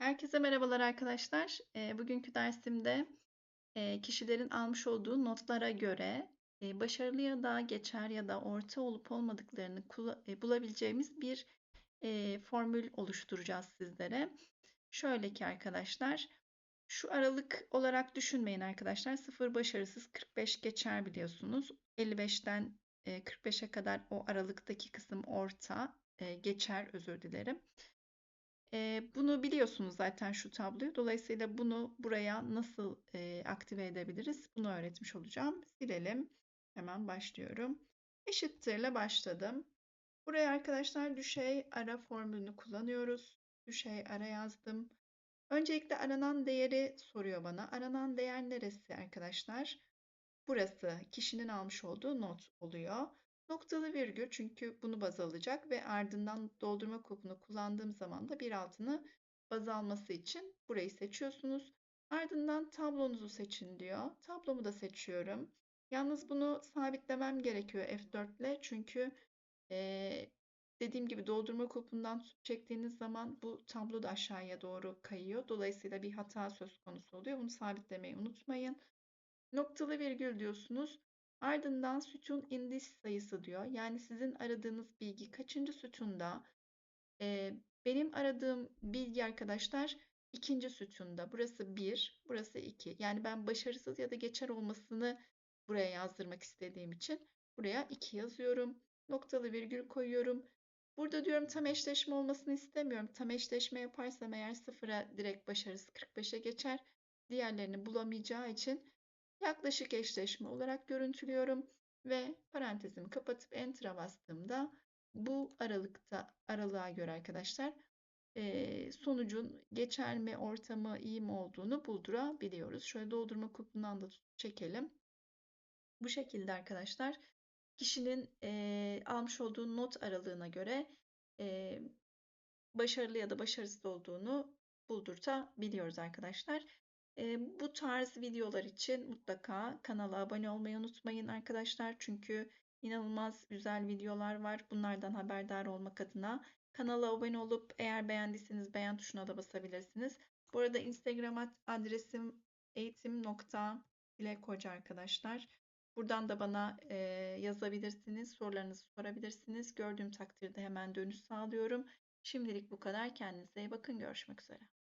Herkese merhabalar arkadaşlar. Eee, bugünkü dersimde eee, kişilerin almış olduğu notlara göre eee, başarılı ya da geçer ya da orta olup olmadıklarını e, bulabileceğimiz bir eee, formül oluşturacağız sizlere. Şöyle ki arkadaşlar, şu aralık olarak düşünmeyin arkadaşlar. 0 başarısız, 45 geçer biliyorsunuz. 55'ten eee, 45'e kadar o aralıktaki kısım orta, eee, geçer özür dilerim. Eee, bunu biliyorsunuz zaten şu tabloyu. Dolayısıyla bunu buraya nasıl eee, aktive edebiliriz? Bunu öğretmiş olacağım. Silelim. Hemen başlıyorum. Eşittirle başladım. Buraya arkadaşlar düşey ara formülünü kullanıyoruz. Düşey ara yazdım. Öncelikle aranan değeri soruyor bana. Aranan değer neresi arkadaşlar? Burası kişinin almış olduğu not oluyor. Noktalı virgül çünkü bunu baz alacak ve ardından doldurma kulpunu kullandığım zaman da bir altını baz alması için burayı seçiyorsunuz. Ardından tablonuzu seçin diyor. Tablomu da seçiyorum. Yalnız bunu sabitlemem gerekiyor F4 ile çünkü ee, dediğim gibi doldurma kulpundan çektiğiniz zaman bu tablo da aşağıya doğru kayıyor. Dolayısıyla bir hata söz konusu oluyor. Bunu sabitlemeyi unutmayın. Noktalı virgül diyorsunuz. Ardından sütun indiş sayısı diyor. Yani sizin aradığınız bilgi kaçıncı sütunda? Ee, benim aradığım bilgi arkadaşlar ikinci sütunda. Burası 1, burası 2. Yani ben başarısız ya da geçer olmasını buraya yazdırmak istediğim için buraya 2 yazıyorum. Noktalı virgül koyuyorum. Burada diyorum tam eşleşme olmasını istemiyorum. Tam eşleşme yaparsam eğer sıfıra direkt başarısı 45'e geçer. Diğerlerini bulamayacağı için yaklaşık eşleşme olarak görüntülüyorum ve parantezimi kapatıp enter'a bastığımda bu aralıkta aralığa göre arkadaşlar sonucun geçer mi, orta mı, iyi mi olduğunu buldurabiliyoruz. Şöyle doldurma kutusundan da çekelim. Bu şekilde arkadaşlar kişinin almış olduğu not aralığına göre başarılı ya da başarısız olduğunu buldurtabiliyoruz arkadaşlar. Bu tarz videolar için mutlaka kanala abone olmayı unutmayın arkadaşlar. Çünkü inanılmaz güzel videolar var. Bunlardan haberdar olmak adına kanala abone olup eğer beğendiyseniz beğen tuşuna da basabilirsiniz. Bu arada Instagram adresim eğitim.dilekhoca arkadaşlar. Buradan da bana yazabilirsiniz, sorularınızı sorabilirsiniz. Gördüğüm takdirde hemen dönüş sağlıyorum. Şimdilik bu kadar. Kendinize iyi bakın. Görüşmek üzere.